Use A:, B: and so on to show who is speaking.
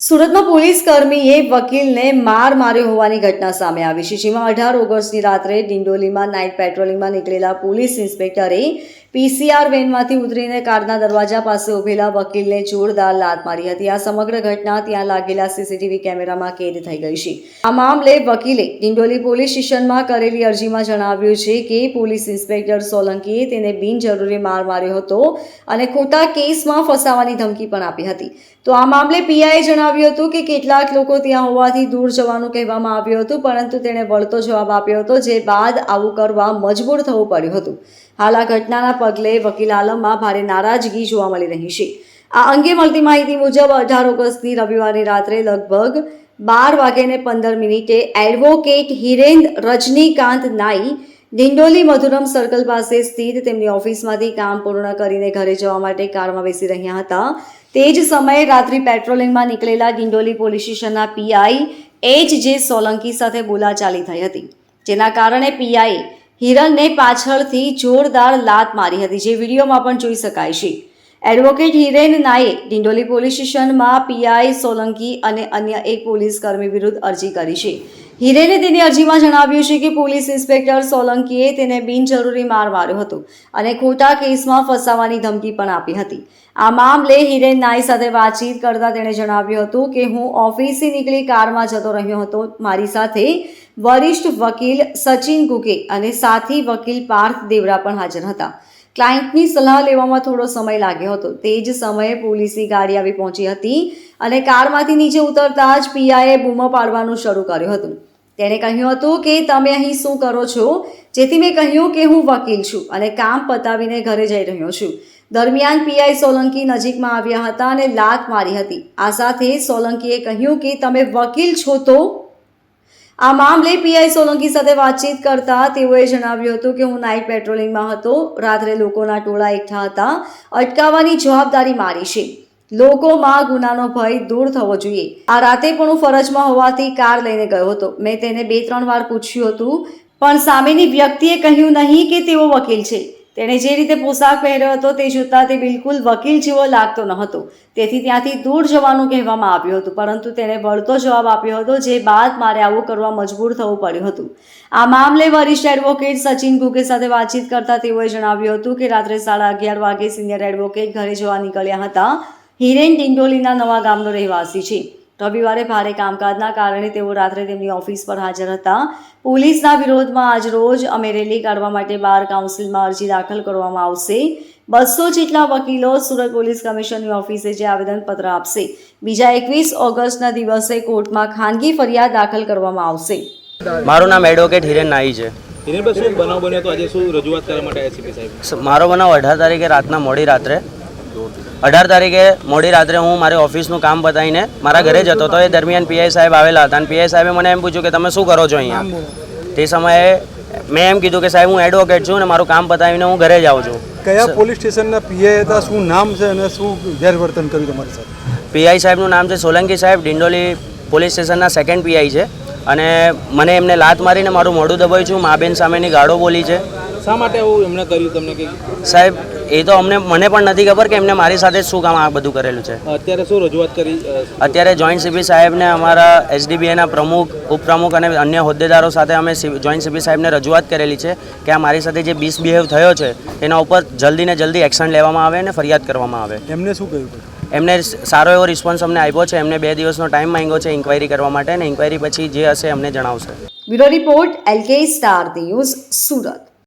A: સુરતમાં પોલીસ કર્મીએ વકીલને માર માર્યો હોવાની ઘટના સામે આવી છે, જેમાં અઢાર ઓગસ્ટની રાત્રે ડિંડોલીમાં નાઇટ પેટ્રોલિંગમાં નીકળેલા પોલીસ ઇન્સ્પેક્ટરે પીસીઆર વેનમાંથી ઉતરીને કારના દરવાજા પાસે ઉભેલા વકીલને જોરદાર લાત મારી હતી. આ સમગ્ર ઘટના ત્યાં લાગેલા સીસીટીવી કેમેરામાં કેદ થઈ ગઈ છે. આ મામલે વકીલે ડિંડોલી પોલીસ સ્ટેશનમાં કરેલી અરજીમાં જણાવ્યું છે કે પોલીસ ઇન્સ્પેક્ટર સોલંકીએ તેને બિનજરૂરી માર માર્યો હતો અને ખોટા કેસમાં ફસાવાની ધમકી પણ આપી હતી. તો આ મામલે પીઆઈએ જણાવ્યું હતું કે કેટલાક લોકો ત્યાં હોવાથી દૂર જવાનું કહેવામાં આવ્યું હતું, પરંતુ તેણે વળતો જવાબ આપ્યો હતો, જે બાદ આવું કરવા મજબૂર થવું પડ્યું હતું. હાલ આ ઘટનાના પગલે વકીલ આલમમાં ભારે નારાજગી જોવા મળી રહી છે. આ અંગે મળતી માહિતી મુજબ અઢાર ઓગસ્ટની રવિવારની રાત્રે લગભગ બાર વાગ્યાને પંદર મિનિટે એડવોકેટ હિરેન્દ્ર રજનીકાંત નાઈ દિંડોલી મધુરમ સર્કલ પાસે સ્થિત તેમની ઓફિસમાંથી કામ પૂર્ણ કરીને ઘરે જવા માટે કારમાં બેસી રહ્યા હતા. તે જ સમયે રાત્રિ પેટ્રોલિંગમાં નીકળેલા ડિંડોલી પોલીસ સ્ટેશનના પીઆઈ એચ જે સોલંકી સાથે બોલાચાલી થઈ હતી, જેના કારણે પીઆઈ હિરણને પાછળથી જોરદાર લાત મારી હતી, જે વિડીયોમાં પણ જોઈ શકાય છે. એડવોકેટ હિરેન નાયે ડિંડોલી પોલીસ સ્ટેશનમાં પીઆઈ સોલંકી અને અન્ય એક પોલીસ કર્મી વિરુદ્ધ અરજી કરી છે. હિરેને તેની અરજીમાં જણાવ્યું છે કે પોલીસ ઇન્સ્પેક્ટર સોલંકીએ તેને બિનજરૂરી માર માર્યો હતો અને ખોટા કેસમાં ફસાવાની ધમકી પણ આપી હતી. આ મામલે હિરેન નાઈ સાથે વાતચીત કરતા તેણે જણાવ્યું હતું કે, હું ઓફિસથી નીકળી કારમાં જતો રહ્યો હતો. મારી સાથે વરિષ્ઠ વકીલ સચિન ગુગે અને સાથી વકીલ પાર્થ દેવરા પણ હાજર હતા. ક્લાયન્ટની સલાહ લેવામાં થોડો સમય લાગ્યો હતો. તે જ સમયે પોલીસની ગાડી આવી પહોંચી હતી અને કારમાંથી નીચે ઉતરતા જ પીઆઈએ બૂમો પાડવાનું શરૂ કર્યું હતું. તેણે કહ્યું હતું કે, તમે અહીં શું કરો છો? જેથી મેં કહ્યું કે, હું વકીલ છું અને કામ પતાવીને ઘરે જઈ રહ્યો છું. દરમિયાન પીઆઈ સોલંકી નજીકમાં આવ્યા હતા અને લાત મારી હતી. આ સાથે સોલંકીએ કહ્યું કે, તમે વકીલ છો તો આ મામલે પીઆઈ સોલંકી સાથે વાતચીત કરતા તેઓએ જણાવ્યું હતું કે હું નાઇટ પેટ્રોલિંગમાં હતો. રાત્રે લોકોના ટોળા એકઠા હતા. અટકાવવાની જવાબદારી મારી છે. લોકોમાં ગુનાનો ભય દૂર થવો જોઈએ. આ રાતે પણ હું ફરજમાં હોવાથી કાર લઈને ગયો હતો. મેં તેને બે ત્રણ વાર પૂછ્યું હતું, પણ સામેની વ્યક્તિએ કહ્યું નહીં કે તેઓ વકીલ છે. તેણે જે રીતે પોશાક પહેર્યો હતો તે જોતાં તે બિલકુલ વકીલ જેવો લાગતો ન હતો. તેથી ત્યાંથી દૂર જવાનું કહેવામાં આવ્યું હતું, પરંતુ તેણે વળતો જવાબ આપ્યો હતો, જે બાદ મારે આવું કરવા મજબૂર થવું પડ્યું હતું. આ મામલે વરિષ્ઠ એડવોકેટ સચિન ગુગે સાથે વાતચીત કરતા તેઓએ જણાવ્યું હતું કે રાત્રે સાડા અગિયાર વાગે સિનિયર એડવોકેટ ઘરે જવા નીકળ્યા હતા. હિરેન ડિંડોલીના નવા ગામનો રહેવાસી છે. રવિવારે ભારે કામકાજના કારણે તેઓ રાત્રે તેમની ઓફિસ પર હાજર હતા. પોલીસના વિરોધમાં આજ રોજ અમે રેલી કાઢવા માટે બાર કાઉન્સિલમાં અરજી દાખલ કરવામાં આવશે. બસો જેટલા વકીલો સુરત પોલીસ કમિશનની ઓફિસે જે આવેદનપત્ર આપશે. બીજા એકવીસ ઓગસ્ટના દિવસે કોર્ટમાં ખાનગી ફરિયાદ દાખલ કરવામાં આવશે.
B: મારું નામ એડવોકેટ હિરેન નાઈ છે.
C: હિરેનભાઈ શું બનાવ બન્યો તો? આજે શું રજૂઆત કરવા માટે આવ્યા સાહેબ?
B: મારો બનાવ અઢાર તારીખે રાતના મોડી રાત્રે અઢાર તારીખે મોડી રાત્રે હું મારી ઓફિસનું કામ પતાવીને મારા ઘરે જતો હતો. એ દરમિયાન પીઆઈ સાહેબ આવેલા હતા. અને પીઆઈ સાહેબે મને એમ પૂછ્યું કે તમે શું કરો છો અહીંયા? તે સમયે મેં એમ કીધું કે સાહેબ હું એડવોકેટ છું અને મારું કામ પતાવીને હું ઘરે જાઉં છું.
D: કયા પોલીસ સ્ટેશનના પીઆઈ હતા? શું નામ છે અને શું ગેરવર્તન કર્યું તમારી સાથે?
B: પીઆઈ સાહેબનું નામ છે સોલંકી સાહેબ. ડિંડોલી પોલીસ સ્ટેશનના સેકન્ડ પીઆઈ છે. અને મને એમને લાત મારીને મારું મોઢું દબાવ્યું છું. મા બેન સામેની ગાળો બોલી છે.
C: શા માટે એવું એમણે કર્યું તમને કે
B: સાહેબ એ તો અમને મને પણ નથી ખબર કે એમને મારી સાથે શું કામ આ બધું કરેલું છે.
C: અત્યારે શું રજૂઆત કરી
B: અત્યારે જોઈન્ટ સીપી સાહેબને અમારા એસડીબીએના પ્રમુખ ઉપપ્રમુખ અને અન્ય હોદ્દેદારો સાથે અમે જોઈન્ટ સીપી સાહેબને રજૂઆત કરેલી છે કે આ મારી સાથે જે મિસબિહેવ થયો છે એના ઉપર જલ્દીને જલ્દી એક્શન લેવામાં આવે અને ફરિયાદ કરવામાં આવે.
D: એમને શું કહ્યું
B: એમને સારો એવો રિસ્પોન્સ અમને આપ્યો છે એમને બે દિવસનો ટાઈમ માંગ્યો છે ઇન્ક્વાયરી કરવા માટે અને ઇન્ક્વાયરી પછી જે હશે અમને જણાવશે.
A: Bureau report LK star news Surat.